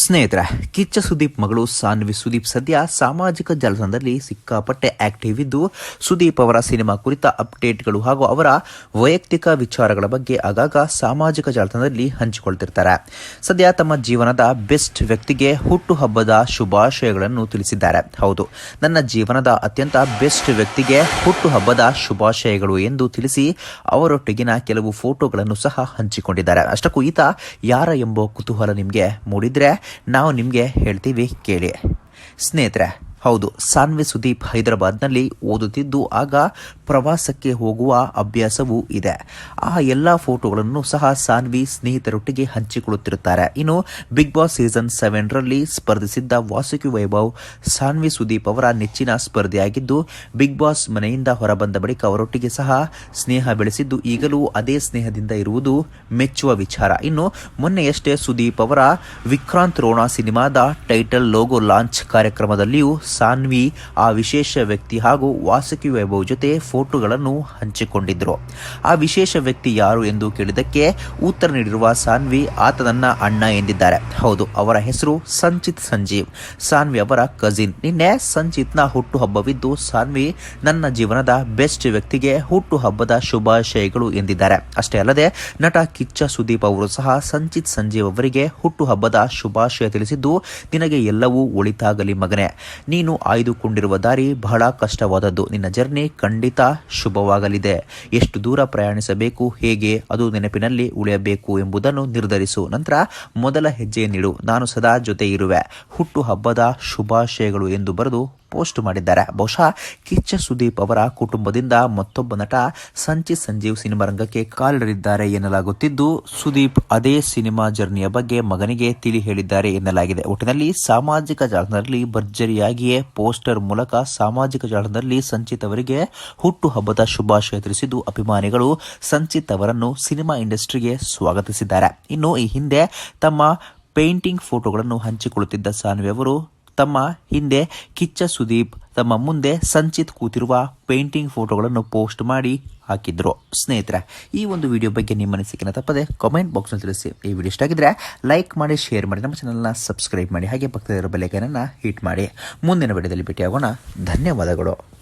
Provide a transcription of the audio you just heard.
ಸ್ನೇಹಿತರೆ, ಕಿಚ್ಚ ಸುದೀಪ್ ಮಗಳು ಸಾನ್ವಿ ಸುದೀಪ್ ಸದ್ಯ ಸಾಮಾಜಿಕ ಜಾಲತಾಣದಲ್ಲಿ ಸಿಕ್ಕಾಪಟ್ಟೆ ಆಕ್ಟಿವ್ ಇದ್ದು, ಸುದೀಪ್ ಅವರ ಸಿನಿಮಾ ಕುರಿತ ಅಪ್ಡೇಟ್ಗಳು ಹಾಗೂ ಅವರ ವೈಯಕ್ತಿಕ ವಿಚಾರಗಳ ಬಗ್ಗೆ ಆಗಾಗ ಸಾಮಾಜಿಕ ಜಾಲತಾಣದಲ್ಲಿ ಹಂಚಿಕೊಳ್ತಿರ್ತಾರೆ. ಸದ್ಯ ತಮ್ಮ ಜೀವನದ ಬೆಸ್ಟ್ ವ್ಯಕ್ತಿಗೆ ಹುಟ್ಟುಹಬ್ಬದ ಶುಭಾಶಯಗಳನ್ನು ತಿಳಿಸಿದ್ದಾರೆ. ಹೌದು, ನನ್ನ ಜೀವನದ ಅತ್ಯಂತ ಬೆಸ್ಟ್ ವ್ಯಕ್ತಿಗೆ ಹುಟ್ಟುಹಬ್ಬದ ಶುಭಾಶಯಗಳು ಎಂದು ತಿಳಿಸಿ ಅವರೊಟ್ಟಿಗಿನ ಕೆಲವು ಫೋಟೋಗಳನ್ನು ಸಹ ಹಂಚಿಕೊಂಡಿದ್ದಾರೆ. ಅಷ್ಟಕ್ಕೂ ಈತ ಯಾರ ಎಂಬ ಕುತೂಹಲ ನಿಮಗೆ ಮೂಡಿದ್ರೆ ನಾವು ನಿಮಗೆ ಹೇಳ್ತೀವಿ ಕೇಳಿ. ಸ್ನೇಹಿತರೆ ಹೌದು, ಸಾನ್ವಿ ಸುದೀಪ್ ಹೈದರಾಬಾದ್ನಲ್ಲಿ ಓದುತ್ತಿದ್ದು, ಆಗ ಪ್ರವಾಸಕ್ಕೆ ಹೋಗುವ ಅಭ್ಯಾಸವೂ ಇದೆ. ಆ ಎಲ್ಲ ಫೋಟೋಗಳನ್ನು ಸಹ ಸಾನ್ವಿ ಸ್ನೇಹಿತರೊಟ್ಟಿಗೆ ಹಂಚಿಕೊಳ್ಳುತ್ತಿರುತ್ತಾರೆ. ಇನ್ನು ಬಿಗ್ ಬಾಸ್ ಸೀಸನ್ ಸೆವೆನ್ ರಲ್ಲಿ ಸ್ಪರ್ಧಿಸಿದ್ದ ವಾಸುಕಿ ವೈಭವ್, ಸಾನ್ವಿ ಸುದೀಪ್ ಅವರ ನೆಚ್ಚಿನ ಸ್ಪರ್ಧೆಯಾಗಿದ್ದು, ಬಿಗ್ ಬಾಸ್ ಮನೆಯಿಂದ ಹೊರಬಂದ ಬಳಿಕ ಅವರೊಟ್ಟಿಗೆ ಸಹ ಸ್ನೇಹ ಬೆಳೆಸಿದ್ದು, ಈಗಲೂ ಅದೇ ಸ್ನೇಹದಿಂದ ಇರುವುದು ಮೆಚ್ಚುವ ವಿಚಾರ. ಇನ್ನು ಮೊನ್ನೆಯಷ್ಟೇ ಸುದೀಪ್ ಅವರ ವಿಕ್ರಾಂತ್ ರೋಣ ಸಿನಿಮಾದ ಟೈಟಲ್ ಲೋಗೋ ಲಾಂಚ್ ಕಾರ್ಯಕ್ರಮದಲ್ಲಿಯೂ ಸಾನ್ವಿ, ಆ ವಿಶೇಷ ವ್ಯಕ್ತಿ ಹಾಗೂ ವಾಸುಕಿ ವೈಭವ್ ಜೊತೆ ಫೋಟೋಗಳನ್ನು ಹಂಚಿಕೊಂಡಿದ್ರು. ಆ ವಿಶೇಷ ವ್ಯಕ್ತಿ ಯಾರು ಎಂದು ಕೇಳಿದಕ್ಕೆ ಉತ್ತರ ನೀಡಿರುವ ಸಾನ್ವಿ, ಆತ ನನ್ನ ಅಣ್ಣ ಎಂದಿದ್ದಾರೆ. ಹೌದು, ಅವರ ಹೆಸರು ಸಂಚಿತ್ ಸಂಜೀವ್. ಸಾನ್ವಿ ಅವರ ಕಸಿನ್ ನಿನ್ನೆ ಸಂಚಿತ್ನ ಹುಟ್ಟುಹಬ್ಬವಿದ್ದು ಸಾನ್ವಿ ನನ್ನ ಜೀವನದ ಬೆಸ್ಟ್ ವ್ಯಕ್ತಿಗೆ ಹುಟ್ಟುಹಬ್ಬದ ಶುಭಾಶಯಗಳು ಎಂದಿದ್ದಾರೆ. ಅಷ್ಟೇ ಅಲ್ಲದೆ, ನಟ ಕಿಚ್ಚ ಸುದೀಪ್ ಅವರು ಸಹ ಸಂಚಿತ್ ಸಂಜೀವ್ ಅವರಿಗೆ ಹುಟ್ಟುಹಬ್ಬದ ಶುಭಾಶಯ ತಿಳಿಸಿದ್ದು, ನಿನಗೆ ಎಲ್ಲವೂ ಒಳಿತಾಗಲಿ ಮಗನೇ. ನೀನು ಆಯ್ದುಕೊಂಡಿರುವ ದಾರಿ ಬಹಳ ಕಷ್ಟವಾದದ್ದು. ನಿನ್ನ ಜರ್ನಿ ಖಂಡಿತ ಶುಭವಾಗಲಿದೆ. ಎಷ್ಟು ದೂರ ಪ್ರಯಾಣಿಸಬೇಕು, ಹೇಗೆ, ಅದು ನೆನಪಿನಲ್ಲಿ ಉಳಿಯಬೇಕು ಎಂಬುದನ್ನು ನಿರ್ಧರಿಸು. ನಂತರ ಮೊದಲ ಹೆಜ್ಜೆ ನೀಡು. ನಾನು ಸದಾ ಜೊತೆ ಇರುವೆ ಹುಟ್ಟು ಹಬ್ಬದ ಶುಭಾಶಯಗಳು ಎಂದು ಬರೆದು ಪೋಸ್ಟ್ ಮಾಡಿದ್ದಾರೆ. ಬಹುಶಃ ಕಿಚ್ಚ ಸುದೀಪ್ ಅವರ ಕುಟುಂಬದಿಂದ ಮತ್ತೊಬ್ಬ ನಟ ಸಂಚಿ ಸಂಜೀವ್ ಸಿನಿಮಾ ರಂಗಕ್ಕೆ ಕಾಲಿಡಲಿದ್ದಾರೆ ಎನ್ನಲಾಗುತ್ತಿದ್ದು, ಸುದೀಪ್ ಅದೇ ಸಿನಿಮಾ ಜರ್ನಿಯ ಬಗ್ಗೆ ಮಗನಿಗೆ ತಿಳಿ ಹೇಳಿದ್ದಾರೆ ಎನ್ನಲಾಗಿದೆ. ಒಟ್ಟಿನಲ್ಲಿ ಸಾಮಾಜಿಕ ಜಾಲದಲ್ಲಿ ಭರ್ಜರಿಯಾಗಿಯೇ ಪೋಸ್ಟರ್ ಮೂಲಕ ಸಾಮಾಜಿಕ ಜಾಲದಲ್ಲಿ ಸಂಚಿತ್ ಅವರಿಗೆ ಹುಟ್ಟುಹಬ್ಬದ ಶುಭಾಶಯ ತಿಳಿಸಿದ್ದು, ಅಭಿಮಾನಿಗಳು ಸಂಚಿತ್ ಅವರನ್ನು ಸಿನಿಮಾ ಇಂಡಸ್ಟ್ರಿಗೆ ಸ್ವಾಗತಿಸಿದ್ದಾರೆ. ಇನ್ನು ಈ ಹಿಂದೆ ತಮ್ಮ ಪೇಂಟಿಂಗ್ ಫೋಟೋಗಳನ್ನು ಹಂಚಿಕೊಳ್ಳುತ್ತಿದ್ದ ಸಾನ್ವಿ ಅವರು ತಮ್ಮ ಹಿಂದೆ ಕಿಚ್ಚ ಸುದೀಪ್, ತಮ್ಮ ಮುಂದೆ ಸಂಚಿತ್ ಕೂತಿರುವ ಪೇಂಟಿಂಗ್ ಫೋಟೋಗಳನ್ನು ಪೋಸ್ಟ್ ಮಾಡಿ ಹಾಕಿದ್ರು. ಸ್ನೇಹಿತರೆ, ಈ ಒಂದು ವಿಡಿಯೋ ಬಗ್ಗೆ ನಿಮ್ಮ ಅನಿಸಿಕೆನ ತಪ್ಪದೆ ಕಾಮೆಂಟ್ ಬಾಕ್ಸ್ನಲ್ಲಿ ತಿಳಿಸಿ. ಈ ವಿಡಿಯೋ ಇಷ್ಟ ಆಗಿದ್ರೆ ಲೈಕ್ ಮಾಡಿ ಶೇರ್ ಮಾಡಿ, ನಮ್ಮ ಚಾನಲ್ನ ಸಬ್ಸ್ಕ್ರೈಬ್ ಮಾಡಿ, ಹಾಗೆ ಪಕ್ಕದಲ್ಲಿರೋ ಬೆಲೆಕನನ್ನು ಹಿಟ್ ಮಾಡಿ. ಮುಂದಿನ ವಿಡಿಯೋದಲ್ಲಿ ಭೇಟಿಯಾಗೋಣ. ಧನ್ಯವಾದಗಳು.